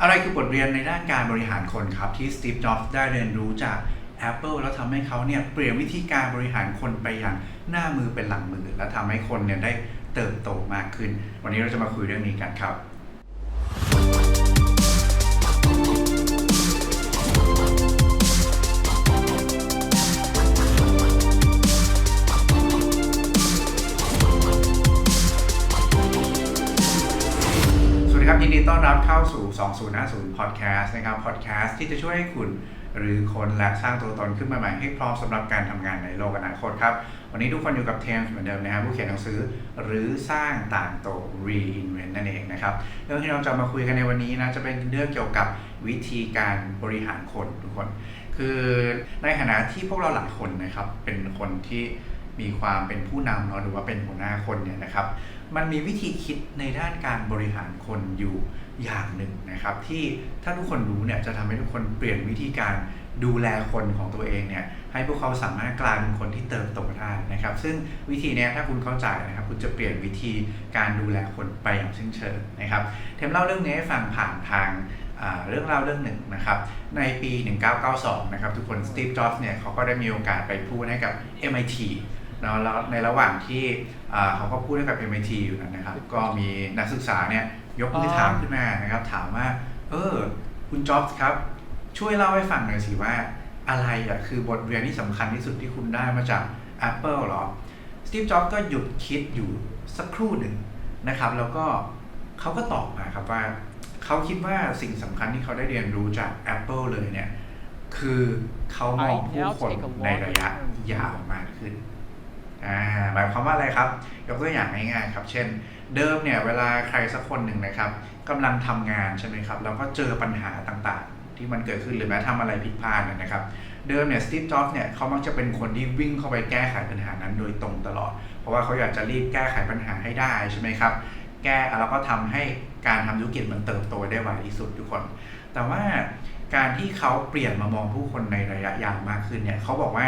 อะไรคือบทเรียนในด้านการบริหารคนครับ ที่สตีฟจ็อบส์ได้เรียนรู้จาก Apple แล้วทำให้เขาเนี่ยเปลี่ยนวิธีการบริหารคนไปอย่างหน้ามือเป็นหลังมือ และทำให้คนเนี่ยได้เติบโตมากขึ้น วันนี้เราจะมาคุยเรื่องนี้กันครับสวัสดีครับยินดีต้อนรับเข้าสู่ 2050 Podcast นะครับ Podcast ที่จะช่วยให้คุณ หรือคนและสร้างตัวตนขึ้นมาใหม่ให้พร้อมสำหรับการทำงานในโลกอนาคตครับ วันนี้ทุกคนอยู่กับเทมเหมือนเดิมนะครับผู้เขียนหนังสือหรือสร้างต่างโต reinvent นั่นเองนะครับ เรื่องที่เราจะมาคุยกันในวันนี้นะจะเป็นเรื่องเกี่ยวกับวิธีการบริหารคนทุกคน คือในฐานะที่พวกเราหลายคนนะครับเป็นคนที่มีความเป็นผู้นำเนาะหรือว่าเป็นหัวหน้าคนเนี่ยนะครับ มันมีวิธีคิดในด้านการบริหารคนอยู่อย่างหนึ่งนะครับ ที่ถ้าทุกคนรู้เนี่ยจะทำให้ทุกคนเปลี่ยนวิธีการดูแลคนของตัวเองเนี่ยให้พวกเขาสามารถกลายเป็นคนที่เติบโตได้นะครับ ซึ่งวิธีนี้ถ้าคุณเข้าใจนะครับคุณจะเปลี่ยนวิธีการดูแลคนไปอย่างสิ้นเชิงนะครับเทมเล่าเรื่องนี้ให้ฟังผ่านทางเรื่องเล่าเรื่องหนึ่งนะครับในปี 1992 นะครับทุกคนสตีฟ จ็อบส์เนี่ยเขาก็ได้มีโอกาสไปพูดให้กับ MIT แล้วในระหว่างที่อ่าเขาก็พูดให้กับ MIT อยู่นั้นนะครับ ก็มีนักศึกษาเนี่ยยกมือถามขึ้นมานะครับ ถามว่า เออ คุณจ็อบส์ครับ ช่วยเล่าให้ฟังหน่อยสิว่าอะไรอะคือบทเรียนที่สำคัญที่สุดที่คุณได้มาจาก Apple หรอสตีฟจ็อบส์ก็หยุดคิดอยู่สักครู่หนึ่งนะครับ แล้วก็เขาก็ตอบมาครับว่าเขาคิดว่าสิ่งสำคัญที่เขาได้เรียนรู้จาก Apple เลยเนี่ย คือเขามองผู้คนในระยะยาวมากขึ้น อ่าหมายความว่าอะไรครับ ยกตัวอย่างง่ายๆครับ เช่น เดิมเนี่ยเวลาใครสักคนหนึ่งนะครับกำลังทำงานใช่ไหมครับแล้วก็เจอปัญหาต่างๆ ที่มันเกิดขึ้นหรือแม้ทำอะไรผิดพลาดนนะครับ เดิมเนี่ยสตีฟจ็อบส์เนี่ยเขามักจะเป็นคนที่วิ่งเข้าไปแก้ไขปัญหานั้นโดยตรงตลอด เพราะว่าเขาอยากจะรีบแก้ไขปัญหาให้ได้ใช่ไหมครับแก้แล้วก็ทำให้การทำธุรกิจมันเติบโตได้ไวที่สุดทุกคน แต่ว่าการที่เขาเปลี่ยนมามองผู้คนในระยะยาวมากขึ้นเนี่ยเขาบอกว่า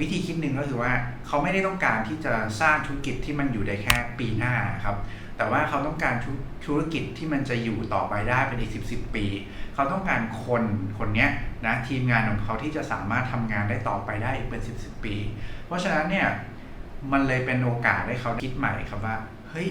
วิธีคิดหนึ่งก็คือว่าเขาไม่ได้ต้องการที่จะสร้างธุรกิจที่มันอยู่ได้แค่ปีหน้าครับ แต่ว่าเขาต้องการธุรกิจที่มันจะอยู่ต่อไปได้เป็นอีกสิบสิบปี เขาต้องการคนคนนี้นะทีมงานของเขาที่จะสามารถทำงานได้ต่อไปได้อีกเป็นสิบสิบปี เพราะฉะนั้นเนี่ยมันเลยเป็นโอกาสให้เขาคิดใหม่ครับว่าเฮ้ย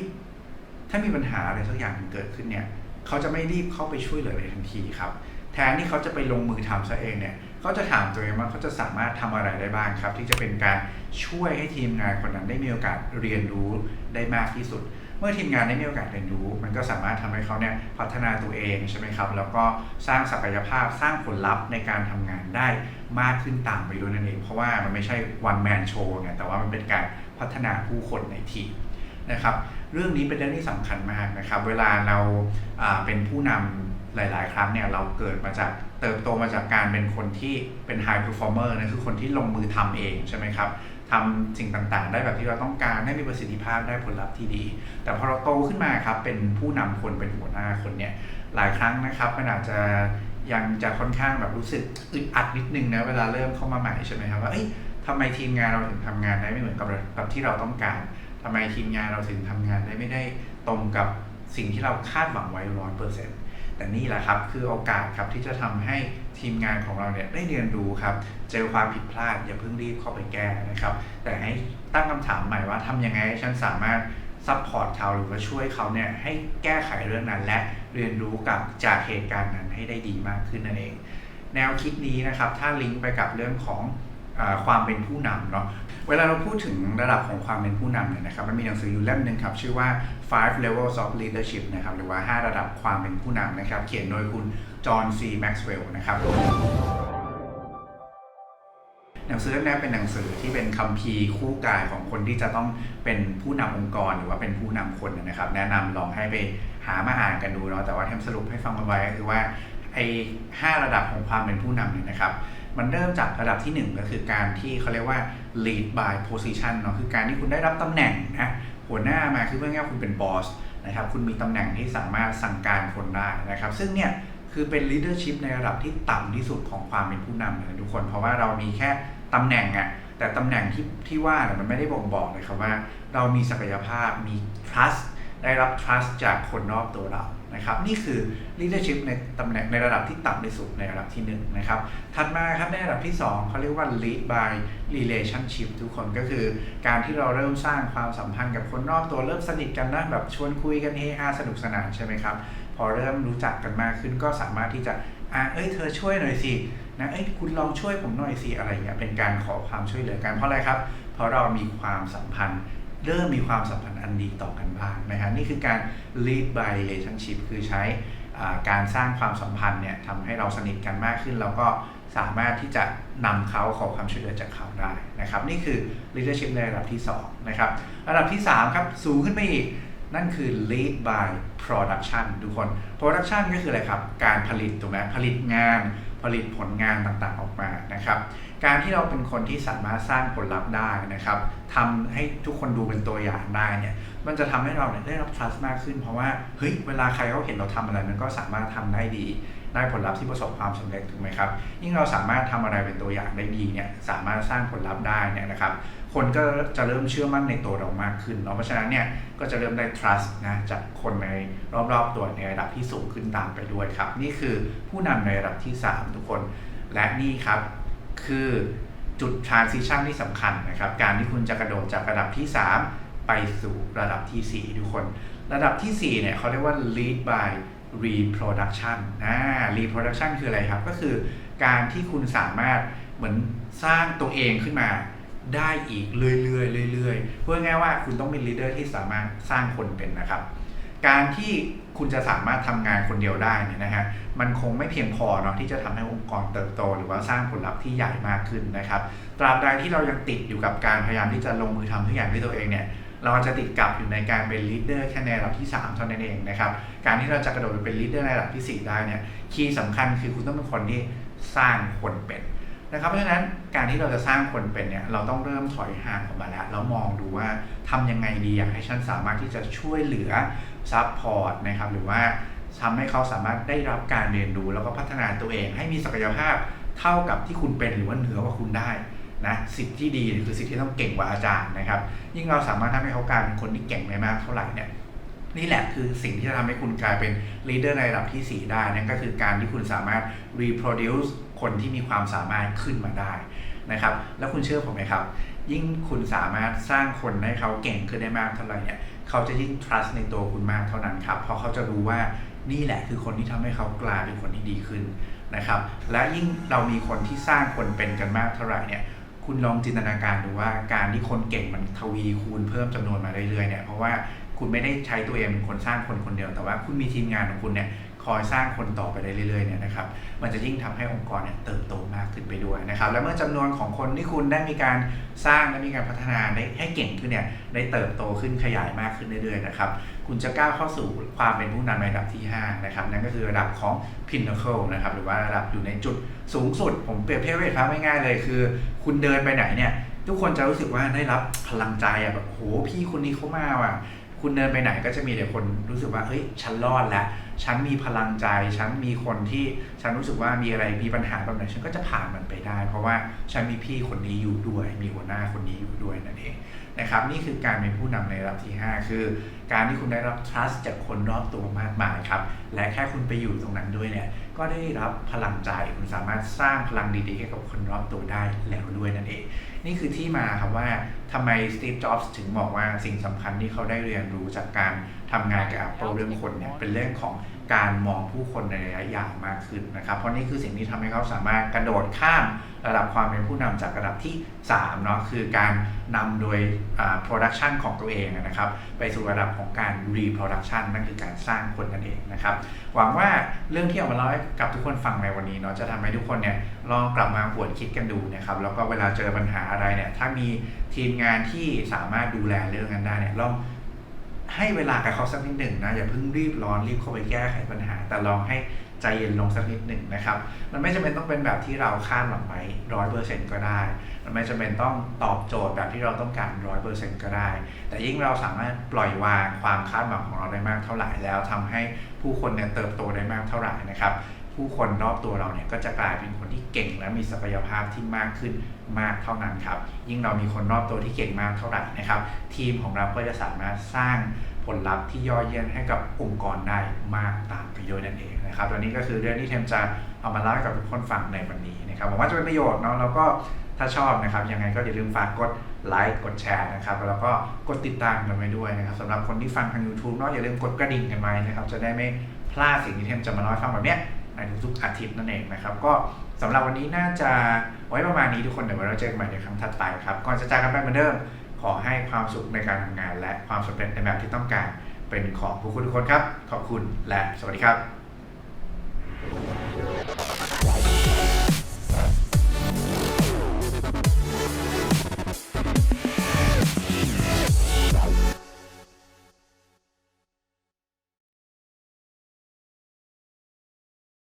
ถ้ามีปัญหาอะไรสักอย่างหนึ่งเกิดขึ้นเนี่ยเขาจะไม่รีบเข้าไปช่วยเหลือเลยทันทีครับ แทนที่เขาจะไปลงมือทำซะเองเนี่ย เขาจะถามตัวเองว่าเขาจะสามารถทำอะไรได้บ้างครับ ที่จะเป็นการช่วยให้ทีมงานคนนั้นได้มีโอกาสเรียนรู้ได้มากที่สุด เมื่อทีมงานได้มีโอกาสเรียนรู้ มันก็สามารถทำให้เขาเนี่ยพัฒนาตัวเองใช่ไหมครับ แล้วก็สร้างศักยภาพสร้างผลลัพธ์ในการทำงานได้มากขึ้นตามไปด้วยนั่นเอง เพราะว่ามันไม่ใช่ one man show ไงแต่ว่ามันเป็นการพัฒนาผู้คนในทีมนะครับ เรื่องนี้เป็นเรื่องที่สำคัญมากนะครับ เวลาเราอ่าเป็นผู้นำ หลาย ๆ ครั้งเนี่ยเราเกิดมาจากเติบโตมาจากการเป็นคนที่เป็น high performer นะคือคนที่ลงมือทำเองใช่ไหมครับทำสิ่งต่างๆ ได้แบบที่เราต้องการให้มีประสิทธิภาพได้ผลลัพธ์ที่ดี แต่พอเราโตขึ้นมาครับเป็นผู้นำคนเป็นหัวหน้าคนเนี่ยหลายครั้งนะครับมันอาจจะยังจะค่อนข้างแบบรู้สึกอึดอัดนิดนึงนะเวลาเริ่มเข้ามาใหม่ใช่ไหมครับว่าเอ้ยทำไมทีมงานเราถึงทำงานได้ไม่เหมือนกับกับที่เราต้องการทำไมทีมงานเราถึงทำงานได้ไม่ได้ตรงกับสิ่งที่เราคาดหวังไว้ร้อยเปอร์เซ็นต์ แต่นี่แหละครับคือโอกาสครับที่จะทำให้ทีมงานของเราเนี่ยได้เรียนรู้ครับ เจอความผิดพลาดอย่าเพิ่งรีบเข้าไปแก้นะครับ แต่ให้ตั้งคำถามใหม่ว่าทำยังไงฉันสามารถซัพพอร์ตเขาหรือว่าช่วยเขาเนี่ยให้แก้ไขเรื่องนั้น และเรียนรู้กับจากเหตุการณ์นั้นให้ได้ดีมากขึ้นนั่นเอง แนวคิดนี้นะครับ ถ้าลิงก์ไปกับเรื่องของ ความเป็นผู้นำเนาะเวลาเราพูดถึงระดับของความเป็นผู้นำเนี่ยนะครับมันมีหนังสืออยู่เล่มหนึ่งครับ ชื่อว่า five levels of leadership นะครับหรือว่า 5 ระดับความเป็นผู้นำนะครับ เขียนโดยคุณจอห์นซีแม็กซ์เวลล์นะครับหนังสือเล่มนี้เป็นหนังสือที่เป็นคัมภีร์คู่กายของคนที่จะต้องเป็นผู้นำองค์กรหรือว่าเป็นผู้นำคนนะครับ แนะนำลองให้ไปหามาอ่านกันดูเนาะแต่ว่าเทมสรุปให้ฟังกันไว้ก็คือว่าไอ้ห้าระดับของความเป็นผู้นำเนี่ยนะครับ มันเริ่มจากระดับที่หนึ่งก็คือการที่เขาเรียกว่า lead by position เนาะคือการที่คุณได้รับตำแหน่งนะหัวหน้ามาคือเพื่อง่ายคุณเป็นบอสนะครับคุณมีตำแหน่งที่สามารถสั่งการคนได้นะครับ ซึ่งเนี่ยคือเป็น leadership ในระดับที่ต่ำที่สุดของความเป็นผู้นำเลยทุกคน เพราะว่าเรามีแค่ตำแหน่งอะแต่ตำแหน่งที่ที่ว่าเนี่ยมันไม่ได้บ่งบอกเลยครับว่า เรามีศักยภาพมี trust ได้รับ trust จากคนรอบตัวเรา นะครับนี่คือ leadership ในตำแหน่งในระดับที่ต่ำที่สุดในระดับที่1นะครับถัดมาครับในระดับที่ 2เขาเรียกว่า lead by relationship ทุกคนก็คือ การที่เราเริ่มสร้างความสัมพันธ์กับคนรอบตัวเริ่มสนิทกันนะแบบชวนคุยกันเฮฮาสนุกสนานใช่ไหมครับพอเริ่มรู้จักกันมากขึ้นก็สามารถที่จะอะเอ้ยเธอช่วยหน่อยสินะเอ้ยคุณลองช่วยผมหน่อยสิอะไรเงี้ยเป็นการขอความช่วยเหลือกันเพราะอะไรครับ เพราะเรามีความสัมพันธ์ เริ่มมีความสัมพันธ์อันดีต่อกันบ้างนะฮะนี่คือการ lead by relationship คือใช้การสร้างความสัมพันธ์เนี่ยทำให้เราสนิทกันมากขึ้น แล้วก็สามารถที่จะนำเขาขอความช่วยเหลือจากเขาได้นะครับ นี่คือ leadership ในระดับที่2นะครับระดับที่ 3 ครับ สูงขึ้นไปอีก นั่นคือ lead by production ทุกคน production ก็คืออะไรครับ การผลิตถูกไหมผลิตงาน ผลิตผลงานต่างๆออกมานะครับ การที่เราเป็นคนที่สามารถสร้างผลลัพธ์ได้นะครับทำให้ทุกคนดูเป็นตัวอย่างได้เนี่ยมันจะทำให้เราเนี่ยได้รับ trust มากขึ้นเพราะว่าเฮ้ยเวลาใครเขาเห็นเราทำอะไรมันก็สามารถทำได้ดี ได้ผลลัพธ์ที่ประสบความสำเร็จถูกไหมครับยิ่งเราสามารถทำอะไรเป็นตัวอย่างได้ดีเนี่ยสามารถสร้างผลลัพธ์ได้เนี่ยนะครับคนก็จะเริ่มเชื่อมั่นในตัวเรามากขึ้นเนาะเพราะฉะนั้นเนี่ยก็จะเริ่มได้ trust นะจากคนในรอบๆตัวในระดับที่สูงขึ้นตามไปด้วยครับ นี่คือผู้นำในระดับที่ 3 ทุกคนและนี่ครับคือจุด transition ที่สำคัญนะครับ การที่คุณจะกระโดดจากระดับที่ 3 ไปสู่ระดับที่ 4 ทุกคน ระดับที่4เนี่ยเขาเรียกว่า lead by reproduction อ่า reproduction คืออะไรครับ ก็คือการที่คุณสามารถเหมือนสร้างตัวเองขึ้นมาได้อีกเรื่อยๆเรื่อยๆเพื่อง่ายว่าคุณต้องเป็น leader ที่สามารถสร้างคนเป็นนะครับ การที่คุณจะสามารถทำงานคนเดียวได้นี่นะฮะมันคงไม่เพียงพอเนาะที่จะทำให้องค์กรเติบโต หรือว่าสร้างผลลัพธ์ที่ใหญ่มากขึ้นนะครับ ตราบใดที่เรายังติดอยู่กับการพยายามที่จะลงมือทำทุกอย่างด้วยตัวเองเนี่ย เราจะติดกับอยู่ในการเป็นลีดเดอร์แค่ในระดับที่ 3 เท่านั้นเองนะครับ การที่เราจะกระโดดไปเป็นลีดเดอร์ในระดับที่ 4 ได้เนี่ยคีย์สำคัญคือคุณต้องเป็นคนที่สร้างคนเป็นนะครับเพราะฉะนั้นการที่เราจะสร้างคนเป็นเนี่ยเราต้องเริ่มถอยห่างออกมาแล้วแล้วมองดูว่าทำยังไงดีอยากให้ฉันสามารถที่จะช่วยเหลือซัพพอร์ตนะครับหรือว่าทำให้เขาสามารถได้รับการเรียนรู้แล้วก็พัฒนาตัวเอง ให้มีศักยภาพเท่ากับที่คุณเป็นหรือว่าเหนือกว่าคุณได้ นะสิทธิ์ที่ดีคือสิทธิ์ที่ต้องเก่งกว่าอาจารย์นะครับ ยิ่งเราสามารถทำให้เขากลายเป็นคนที่เก่งได้มากเท่าไหร่เนี่ยนี่แหละคือสิ่งที่จะทำให้คุณกลายเป็นลีดเดอร์ในระดับที่ 4 ได้นั่นก็คือการที่คุณสามารถ reproduce คนที่มีความสามารถขึ้นมาได้นะครับ แล้วคุณเชื่อผมไหมครับ ยิ่งคุณสามารถสร้างคนให้เขาเก่งขึ้นได้มากเท่าไหร่เนี่ยเขาจะยิ่ง trust ในตัวคุณมากเท่านั้นครับ เพราะเขาจะรู้ว่านี่แหละคือคนที่ทำให้เขากลายเป็นคนที่ดีขึ้นนะครับ และยิ่งเรามีคนที่สร้างคนเป็นกันมากเท่าไหร่เนี่ย คุณลองจินตนาการดูว่าการที่คนเก่งมันทวีคูณเพิ่มจำนวนมาเรื่อยๆเนี่ยเพราะว่าคุณไม่ได้ใช้ตัวเองเป็นคนสร้างคนคนเดียว แต่ว่าคุณมีทีมงานของคุณเนี่ยคอยสร้างคนต่อไปได้เรื่อยๆเนี่ยนะครับ มันจะยิ่งทำให้องค์กรเนี่ยเติบโตมากขึ้นไปด้วยนะครับ และเมื่อจำนวนของคนที่คุณได้มีการสร้างและมีการพัฒนาได้ให้เก่งขึ้นเนี่ยได้เติบโตขึ้นขยายมากขึ้นเรื่อยๆนะครับ คุณจะก้าวเข้าสู่ความเป็นผู้นำในระดับที่ 5 นะครับ นั่นก็คือระดับของ pinnacle นะครับ หรือว่าระดับอยู่ในจุดสูงสุด ผมเปรียบเทียบให้ฟังง่ายๆเลย คือ คุณเดินไปไหนเนี่ย ทุกคนจะรู้สึกว่าได้รับพลังใจอะแบบโหพี่คนนี้เขามาว่ะคุณเดินไปไหนก็จะมีแต่คนรู้สึกว่าเฮ้ยฉันรอดแล้ว ฉันมีพลังใจ ฉันมีคนที่ฉันรู้สึกว่ามีอะไรมีปัญหาแบบไหนฉันก็จะผ่านมันไปได้ เพราะว่าฉันมีพี่คนนี้อยู่ด้วย มีหัวหน้าคนนี้อยู่ด้วยนั่นเองนะครับ นี่คือการเป็นผู้นำในระดับที่ 5 คือ การที่คุณได้รับ trust จากคนรอบตัวมากมายครับ และแค่คุณไปอยู่ตรงนั้นด้วยเนี่ย ก็ได้รับพลังใจ คุณสามารถสร้างพลังดีๆให้กับคนรอบตัวได้แล้วด้วยนั่นเอง นี่คือที่มาครับว่าทำไมสตีฟ จ็อบส์ถึงบอกว่าสิ่งสำคัญที่เขาได้เรียนรู้จากการทำงานกับ Apple เรื่องคนเนี่ย เป็นเรื่องของการมองผู้คนในระยะยาวมากขึ้นนะครับ เพราะนี่คือสิ่งที่ทำให้เขาสามารถกระโดดข้ามระดับความเป็นผู้นำจากระดับที่3เนาะ คือการนำโดย production ของตัวเองนะครับ ไปสู่ระดับของการ reproduction นั่นคือการสร้างคนนั่นเองนะครับ หวังว่าเรื่องที่เอามาเล่าให้กับทุกคนฟังในวันนี้เนาะจะทำให้ทุกคนเนี่ยลองกลับมาหวนคิดกันดูนะครับ แล้วก็เวลาเจอปัญหาอะไรเนี่ยถ้ามีทีมงานที่สามารถดูแลเรื่องนั้นได้เนี่ยลอง ให้เวลากับเขาสักนิดหนึ่งนะอย่าเพิ่งรีบร้อนรีบเข้าไปแก้ไขปัญหา แต่ลองให้ใจเย็นลงสักนิดหนึ่งนะครับ มันไม่จำเป็นต้องเป็นแบบที่เราคาดหวังไว้ร้อยเปอร์เซ็นต์ก็ได้ มันไม่จำเป็นต้องตอบโจทย์แบบที่เราต้องการร้อยเปอร์เซ็นต์ก็ได้ แต่ยิ่งเราสามารถปล่อยวางความคาดหวังของเราได้มากเท่าไหร่แล้วทำให้ผู้คนเนี่ยเติบโตได้มากเท่าไหร่นะครับ ผู้คนรอบตัวเราเนี่ยก็จะกลายเป็นคนที่เก่งและมีศักยภาพที่มากขึ้นมากเท่านั้นครับ ยิ่งเรามีคนรอบตัวที่เก่งมากเท่าไหร่นะครับ ทีมของเราก็จะสามารถสร้างผลลัพธ์ที่ย่อเยี่ยมให้กับองค์กรได้มากตามไปด้วยนั่นเองนะครับและนี่ก็คือเรื่องที่เทมจะเอามาเล่าให้กับทุกคนฟังในวันนี้นะครับหวังว่าจะเป็นประโยชน์เนาะแล้วก็ถ้าชอบนะครับยังไงก็อย่าลืมฝากกดไลค์กดแชร์นะครับแล้วก็กดติดตามกันไว้ด้วยนะครับสำหรับคนที่ฟังทาง YouTube เนาะอย่าลืมกดกระดิ่งกันไว้นะครับจะได้ไม่พลาดสิ่งที่เทมจะมาเล่าให้ฟังแบบเนี้ย ทุกๆอาทิตย์นั่นเองนะครับ ก็สำหรับวันนี้น่าจะไว้ประมาณนี้ทุกคนเดี๋ยวเราเจอกันใหม่ในครั้งถัดไปครับก่อนจะจากกันไปเหมือนเดิมขอให้ความสุขในการทำงาน และความสำเร็จในแบบที่ต้องการเป็นของผู้คุณทุกคนครับ ขอบคุณและสวัสดีครับ